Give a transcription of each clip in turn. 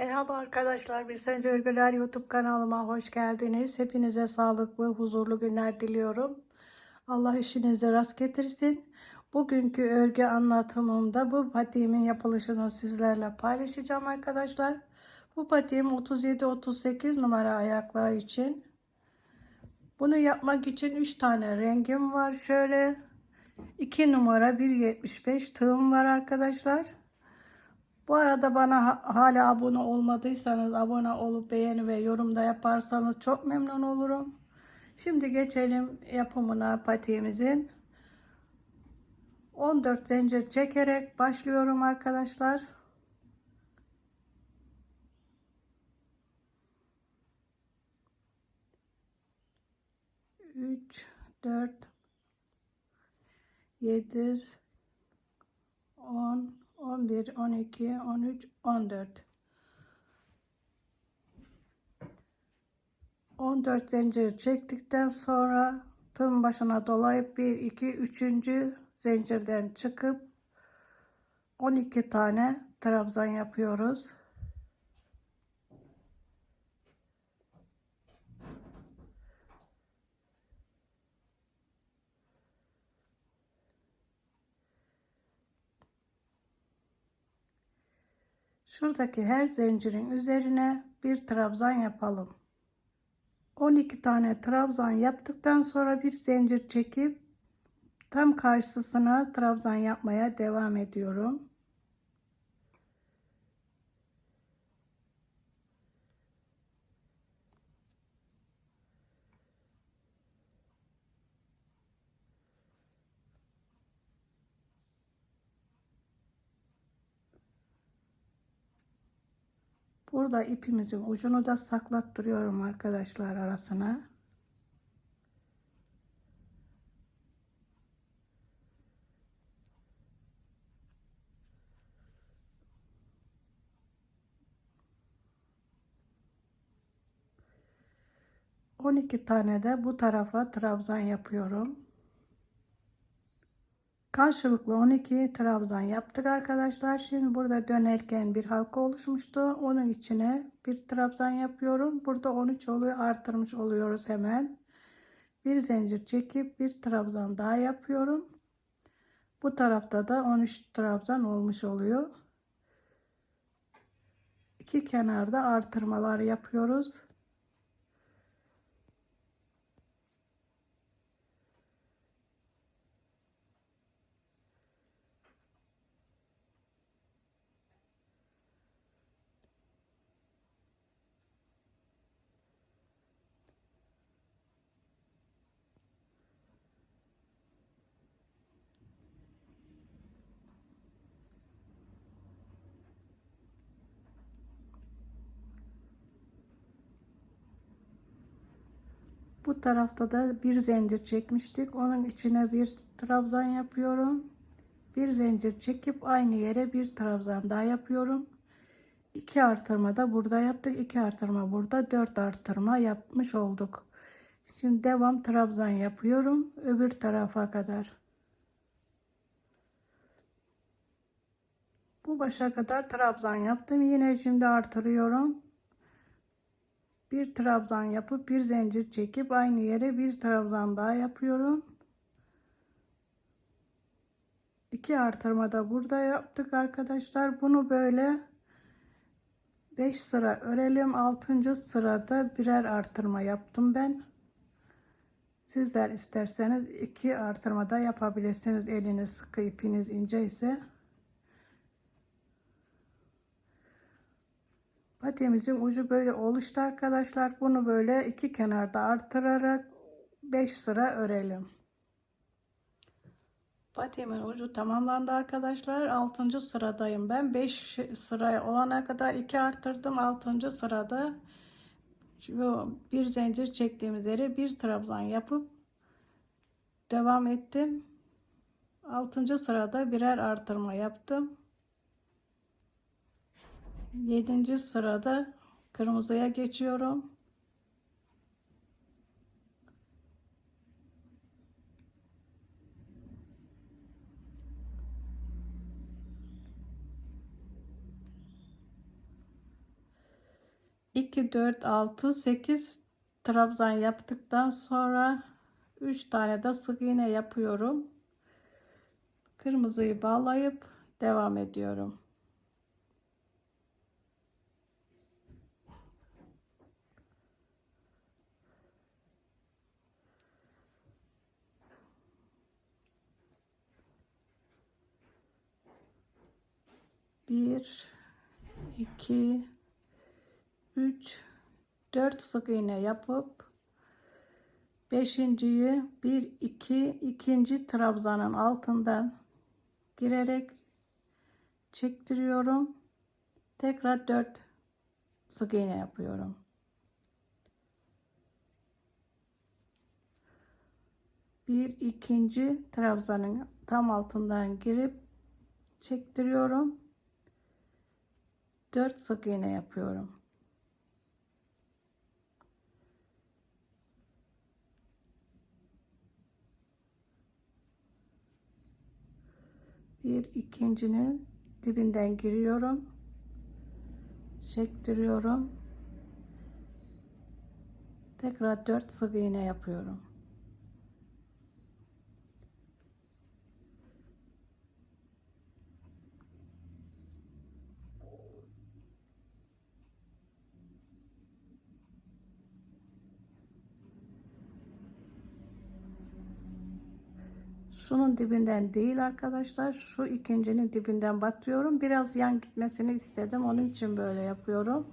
Merhaba arkadaşlar, bir Örgüler YouTube kanalıma hoş geldiniz. Hepinize sağlıklı, huzurlu günler diliyorum. Allah işinizi rast getirsin. Bugünkü örgü anlatımımda bu patiğimin yapılışını sizlerle paylaşacağım arkadaşlar. Bu patiğim 37-38 numara ayaklar için. Bunu yapmak için 3 tane rengim var. Şöyle 2 numara 1.75 tığım var arkadaşlar. Bu arada bana ha- hala abone olmadıysanız abone olup beğeni ve yorumda yaparsanız çok memnun olurum. Şimdi geçelim yapımına patiğimizin. 14 zincir çekerek başlıyorum arkadaşlar. Üç, dört, yedi, on, 11, 12, 13, 14. 14 zincir çektikten sonra tığın başına dolayıp 1, 2, 3. zincirden çıkıp 12 tane trabzan yapıyoruz. Şuradaki her zincirin üzerine bir trabzan yapalım. 12 tane trabzan yaptıktan sonra bir zincir çekip tam karşısına trabzan yapmaya devam ediyorum. Burada ipimizin ucunu da saklattırıyorum arkadaşlar arasına. On iki tane de bu tarafa trabzan yapıyorum. Karşılıklı 12 trabzan yaptık arkadaşlar. Şimdi burada dönerken bir halka oluşmuştu. Onun içine bir trabzan yapıyorum. Burada 13 oluyor. Artırmış oluyoruz hemen. Bir zincir çekip bir trabzan daha yapıyorum. Bu tarafta da 13 trabzan olmuş oluyor. İki kenarda artırmalar yapıyoruz. Bu tarafta da bir zincir çekmiştik. Onun içine bir trabzan yapıyorum. Bir zincir çekip aynı yere bir trabzan daha yapıyorum. İki artırma da burada yaptık. İki artırma burada. Dört artırma yapmış olduk. Şimdi devam trabzan yapıyorum. Öbür tarafa kadar. Bu başa kadar trabzan yaptım. Yine şimdi artırıyorum bir trabzan yapıp bir zincir çekip aynı yere bir trabzan daha yapıyorum. İki artırma da burada yaptık arkadaşlar. Bunu böyle 5 sıra örelim. 6. sırada birer artırma yaptım ben. Sizler isterseniz iki artırma da yapabilirsiniz. Eliniz sıkı ipiniz ince ise. Patiğimizin ucu böyle oluştu arkadaşlar. Bunu böyle iki kenarda artırarak 5 sıra örelim. Patiğimin ucu tamamlandı arkadaşlar. 6. sıradayım ben. 5 sıraya olana kadar 2 artırdım. 6. sırada bir zincir çektiğimiz yere bir trabzan yapıp devam ettim. 6. sırada birer artırma yaptım. 7. sırada kırmızıya geçiyorum. 2, 4, 6, 8 trabzan yaptıktan sonra 3 tane de sık iğne yapıyorum. Kırmızıyı bağlayıp devam ediyorum. Bir, iki, üç, dört sık iğne yapıp beşinciyi bir, iki, ikinci trabzanın altından girerek çektiriyorum. Tekrar dört sık iğne yapıyorum. Bir ikinci trabzanın tam altından girip çektiriyorum. 4 sık iğne yapıyorum. Bir ikincinin dibinden giriyorum. Çektiriyorum. Tekrar 4 sık iğne yapıyorum. Şunun dibinden değil arkadaşlar. Şu ikincinin dibinden batıyorum. Biraz yan gitmesini istedim. Onun için böyle yapıyorum.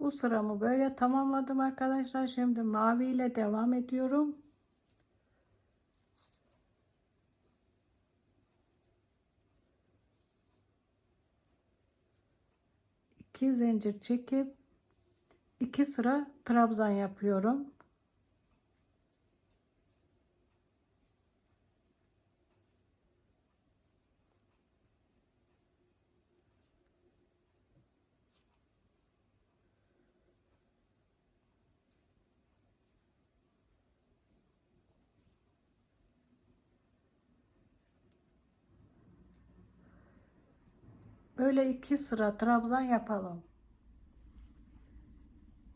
Bu sıramı böyle tamamladım arkadaşlar. Şimdi mavi ile devam ediyorum. İki zincir çekip iki sıra trabzan yapıyorum. Böyle iki sıra trabzan yapalım.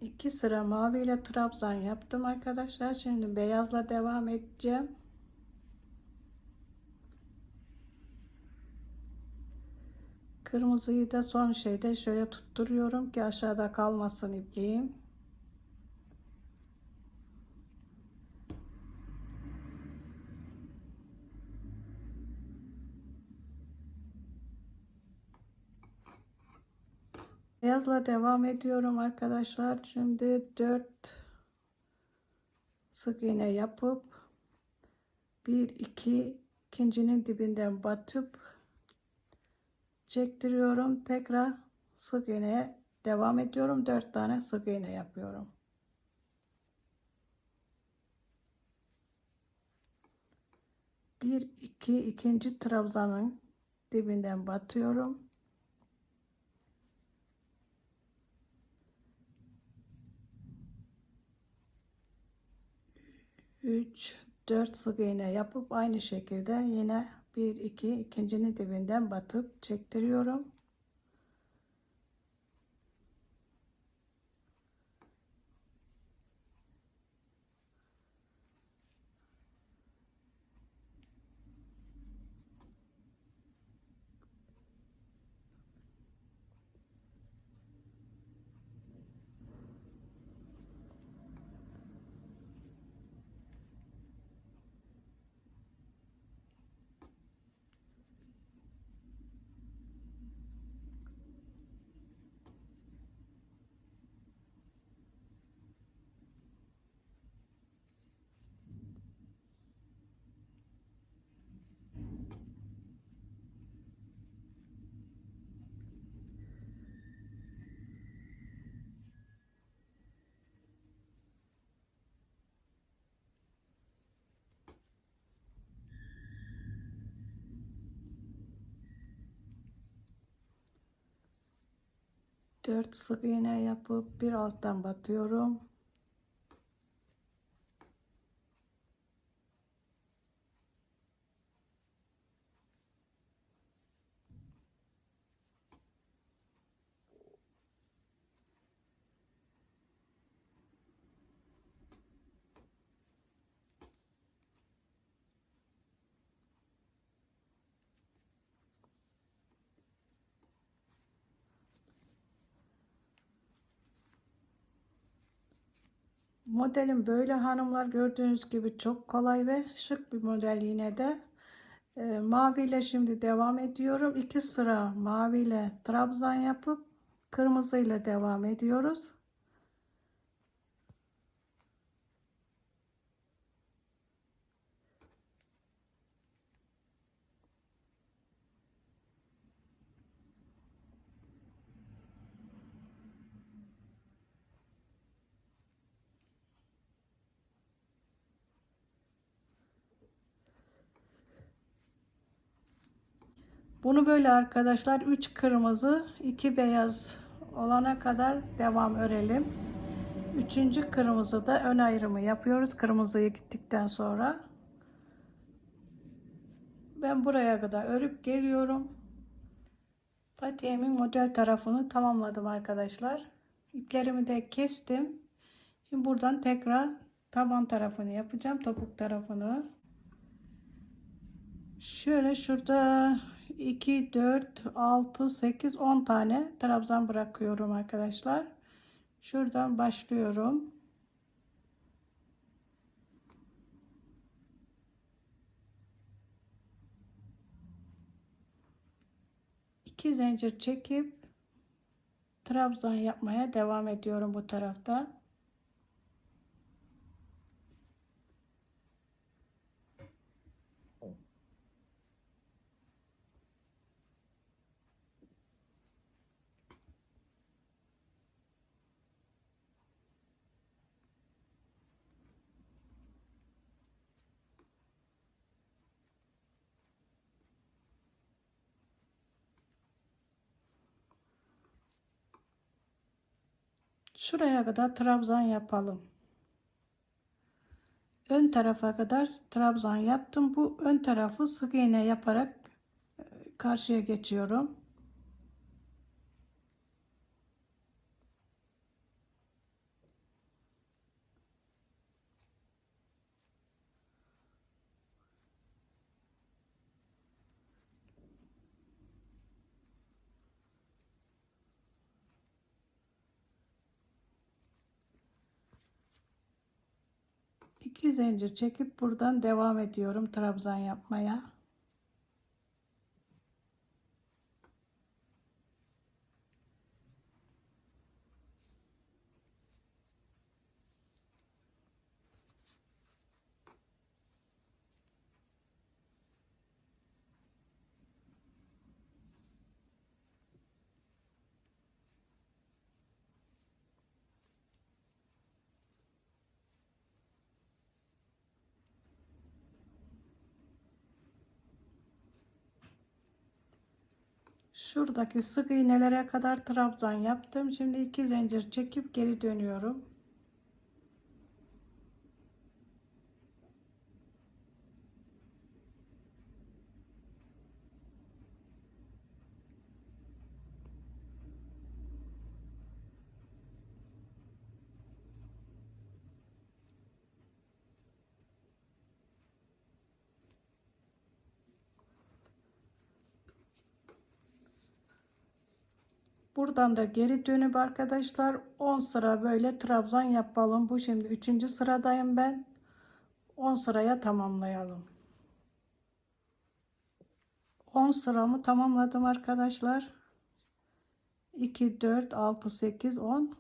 İki sıra mavi ile trabzan yaptım arkadaşlar. Şimdi beyazla devam edeceğim. Kırmızıyı da son şeyde şöyle tutturuyorum ki aşağıda kalmasın ipliğim. Beyazla devam ediyorum arkadaşlar. Şimdi 4 sık iğne yapıp 1 2 ikincinin dibinden batıp çektiriyorum. Tekrar sık iğneye devam ediyorum. 4 tane sık iğne yapıyorum. Bir iki ikinci trabzanın dibinden batıyorum. 3 4 sık iğne yapıp aynı şekilde yine 1 2 ikincinin dibinden batıp çektiriyorum. 4 sık iğne yapıp bir alttan batıyorum. Modelim böyle hanımlar gördüğünüz gibi çok kolay ve şık bir model yine de. E, mavi ile şimdi devam ediyorum. İki sıra mavi ile trabzan yapıp kırmızı ile devam ediyoruz. Bunu böyle arkadaşlar 3 kırmızı 2 beyaz olana kadar devam örelim. Üçüncü kırmızı da ön ayrımı yapıyoruz. Kırmızıyı gittikten sonra. Ben buraya kadar örüp geliyorum. Patiğimin model tarafını tamamladım arkadaşlar. İplerimi de kestim. Şimdi buradan tekrar taban tarafını yapacağım. Topuk tarafını. Şöyle şurada 2, 4, 6, 8, 10 tane trabzan bırakıyorum arkadaşlar. Şuradan başlıyorum. İki zincir çekip trabzan yapmaya devam ediyorum bu tarafta. Şuraya kadar trabzan yapalım. Ön tarafa kadar trabzan yaptım. Bu ön tarafı sık iğne yaparak e, karşıya geçiyorum. İki zincir çekip buradan devam ediyorum trabzan yapmaya. Şuradaki sık iğnelere kadar trabzan yaptım. Şimdi iki zincir çekip geri dönüyorum. Buradan da geri dönüp arkadaşlar 10 sıra böyle trabzan yapalım. Bu şimdi 3. sıradayım ben. 10 sıraya tamamlayalım. 10 sıramı tamamladım arkadaşlar. 2 4 6 8 10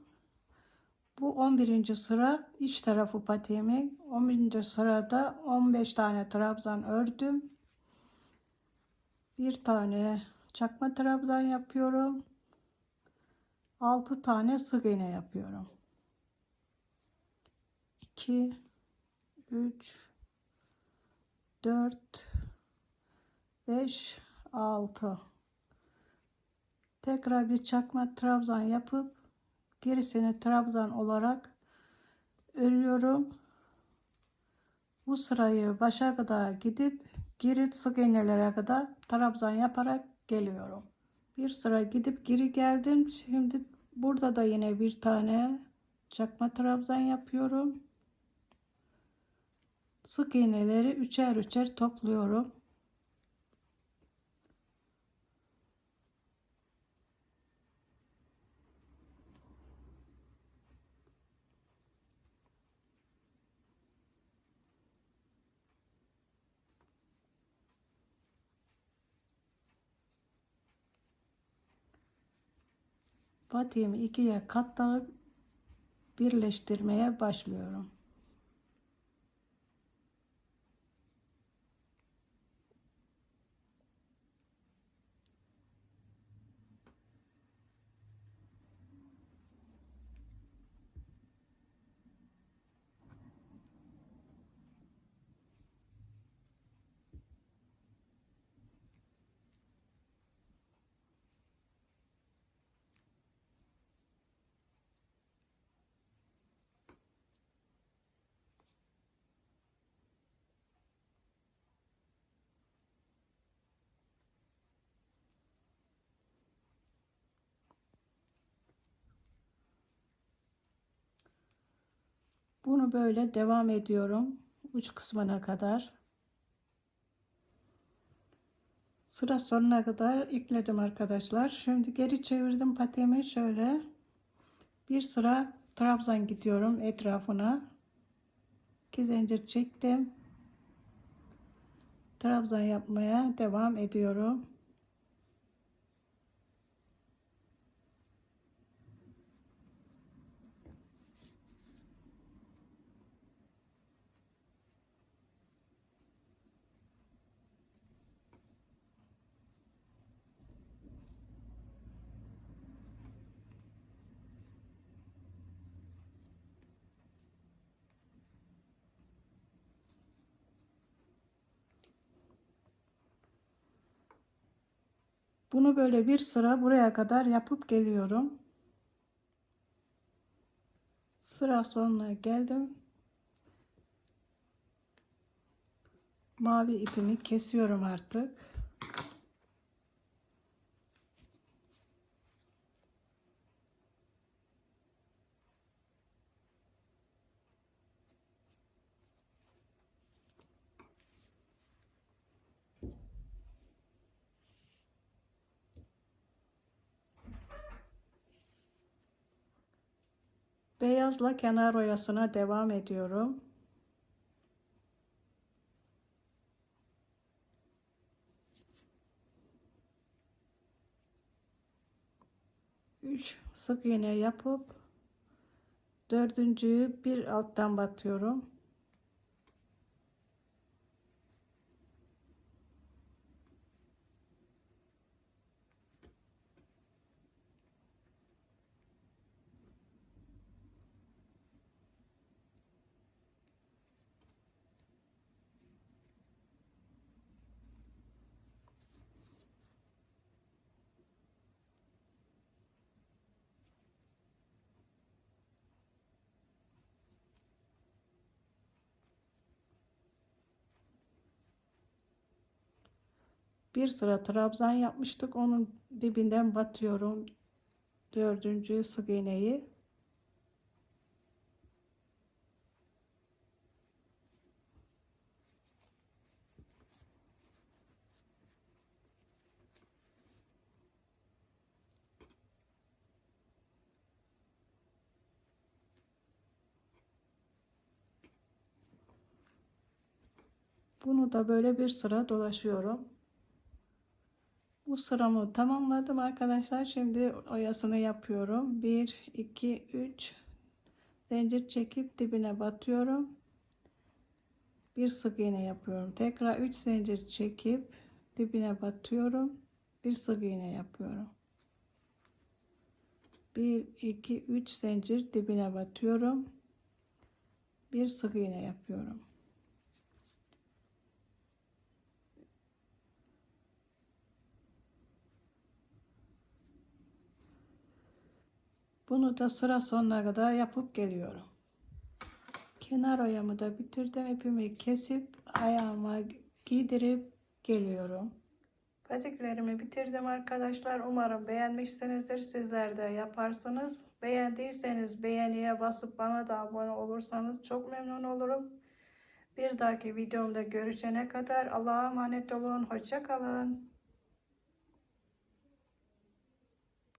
bu 11. sıra iç tarafı patiğimin 11. sırada 15 tane trabzan ördüm. Bir tane çakma trabzan yapıyorum. 6 tane sık iğne yapıyorum. 2 3 4 5 6 Tekrar bir çakma trabzan yapıp gerisini trabzan olarak örüyorum. Bu sırayı başa kadar gidip geri sık iğnelere kadar trabzan yaparak geliyorum. Bir sıra gidip geri geldim. Şimdi burada da yine bir tane çakma trabzan yapıyorum. Sık iğneleri üçer üçer topluyorum. Patiğimi ikiye katlayıp birleştirmeye başlıyorum. Böyle devam ediyorum uç kısmına kadar. Sıra sonuna kadar ekledim arkadaşlar. Şimdi geri çevirdim patiğimi şöyle. Bir sıra trabzan gidiyorum etrafına. İki zincir çektim. Trabzan yapmaya devam ediyorum. Bunu böyle bir sıra buraya kadar yapıp geliyorum. Sıra sonuna geldim. Mavi ipimi kesiyorum artık. Beyazla kenar oyasına devam ediyorum. Üç sık iğne yapıp dördüncüyü bir alttan batıyorum. Bir sıra trabzan yapmıştık. Onun dibinden batıyorum. Dördüncü sık iğneyi. Bunu da böyle bir sıra dolaşıyorum. Bu sıramı tamamladım arkadaşlar. Şimdi oyasını yapıyorum. 1 2 3 zincir çekip dibine batıyorum. Bir sık iğne yapıyorum. Tekrar 3 zincir çekip dibine batıyorum. Bir sık iğne yapıyorum. 1 2 3 zincir dibine batıyorum. Bir sık iğne yapıyorum. Bunu da sıra sonuna kadar yapıp geliyorum. Kenar oyamı da bitirdim. İpimi kesip ayağıma giydirip geliyorum. Patiklerimi bitirdim arkadaşlar. Umarım beğenmişsinizdir. Sizler de yaparsınız. Beğendiyseniz beğeniye basıp bana da abone olursanız çok memnun olurum. Bir dahaki videomda görüşene kadar Allah'a emanet olun. Hoşça kalın.